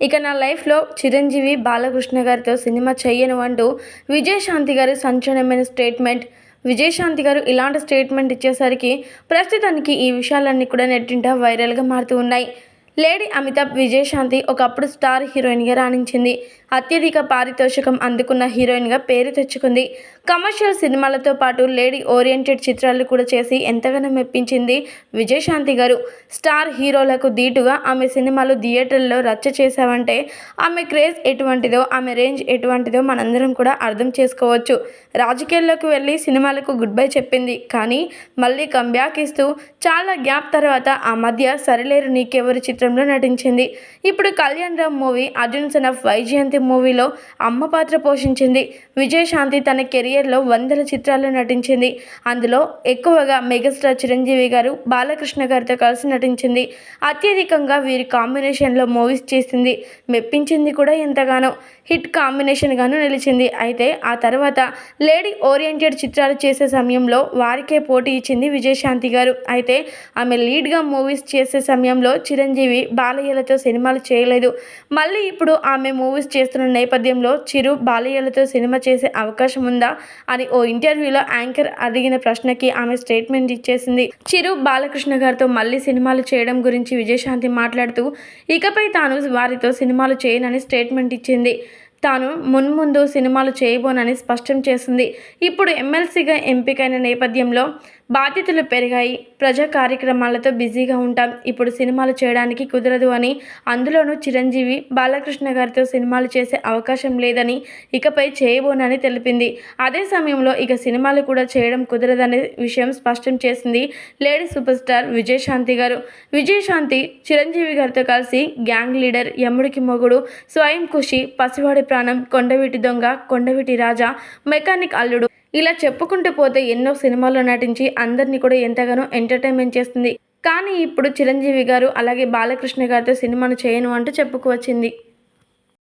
ఇక నా లైఫ్లో చిరంజీవి బాలకృష్ణ గారితో సినిమా చెయ్యను అంటూ విజయశాంతి గారి సంచలనమైన స్టేట్మెంట్ విజయశాంతి గారు ఇలాంటి స్టేట్మెంట్ ఇచ్చేసరికి ప్రస్తుతానికి ఈ విషయాలన్నీ కూడా నెట్టింట వైరల్గా మారుతూ ఉన్నాయి. లేడీ అమితాబ్ విజయశాంతి ఒకప్పుడు స్టార్ హీరోయిన్గా రాణించింది. అత్యధిక పారితోషికం అందుకున్న హీరోయిన్గా పేరు తెచ్చుకుంది. కమర్షియల్ సినిమాలతో పాటు లేడీ ఓరియంటెడ్ చిత్రాలు కూడా చేసి ఎంతగానో మెప్పించింది విజయశాంతి గారు. స్టార్ హీరోలకు ధీటుగా ఆమె సినిమాలు థియేటర్లో రచ్చ చేశావంటే ఆమె క్రేజ్ ఎటువంటిదో ఆమె రేంజ్ ఎటువంటిదో మనందరం కూడా అర్థం చేసుకోవచ్చు. రాజకీయాల్లోకి వెళ్ళి సినిమాలకు గుడ్ బై చెప్పింది. కానీ మళ్ళీ కంబ్యాక్ ఇస్తూ చాలా గ్యాప్ తర్వాత ఆ మధ్య సరిలేరు నీకెవరు చిత్రంలో నటించింది. ఇప్పుడు Kalyan Ram movie Arjun son of Vyjayanthi మూవీలో అమ్మ పాత్ర పోషించింది. విజయశాంతి తన కెరియర్లో వందల చిత్రాల్లో నటించింది. అందులో ఎక్కువగా మెగాస్టార్ చిరంజీవి గారు బాలకృష్ణ గారితో కలిసి నటించింది. అత్యధికంగా వీరి కాంబినేషన్లో మూవీస్ చేసింది. మెప్పించింది కూడా ఎంతగానో. హిట్ కాంబినేషన్గాను నిలిచింది. అయితే ఆ తర్వాత లేడీ ఓరియంటెడ్ చిత్రాలు చేసే సమయంలో వారికే పోటీ ఇచ్చింది విజయశాంతి గారు. అయితే ఆమె లీడ్గా మూవీస్ చేసే సమయంలో చిరంజీవి బాలయ్యలతో సినిమాలు చేయలేదు. మళ్ళీ ఇప్పుడు ఆమె మూవీస్ చేస్తున్న నేపథ్యంలో చిరు బాలయ్యలతో సినిమా చేసే అవకాశం ఉందా అని ఓ ఇంటర్వ్యూలో యాంకర్ అడిగిన ప్రశ్నకి ఆమె స్టేట్మెంట్ ఇచ్చేసింది. చిరు బాలకృష్ణ గారితో మళ్ళీ సినిమాలు చేయడం గురించి విజయశాంతి మాట్లాడుతూ ఇకపై తాను వారితో సినిమాలు చేయనని స్టేట్మెంట్ ఇచ్చింది. తాను మున్ముందు సినిమాలు చేయబోనని స్పష్టం చేసింది. ఇప్పుడు ఎమ్మెల్సీగా ఎంపికైన నేపథ్యంలో బాధ్యతలు పెరిగాయి. ప్రజా కార్యక్రమాలతో బిజీగా ఉంటాం. ఇప్పుడు సినిమాలు చేయడానికి కుదరదు అని అందులోనూ చిరంజీవి బాలకృష్ణ గారితో సినిమాలు చేసే అవకాశం లేదని ఇకపై చేయబోనని తెలిపింది. అదే సమయంలో ఇక సినిమాలు కూడా చేయడం కుదరదనే విషయం స్పష్టం చేసింది లేడీ సూపర్ స్టార్ విజయశాంతి గారు. విజయశాంతి చిరంజీవి గారితో కలిసి గ్యాంగ్ లీడర్ యముడికి మొగుడు స్వయం ఖుషి పసివాడి ప్రాణం కొండవీటి దొంగ కొండవీటి రాజా మెకానిక్ అల్లుడు ఇలా చెప్పుకుంటూ పోతే ఎన్నో సినిమాల్లో నటించి అందరినీ కూడా ఎంతగానో ఎంటర్టైన్మెంట్ చేస్తుంది. కానీ ఇప్పుడు చిరంజీవి గారు అలాగే బాలకృష్ణ గారితో సినిమాను చేయను అంటూ చెప్పుకు వచ్చింది.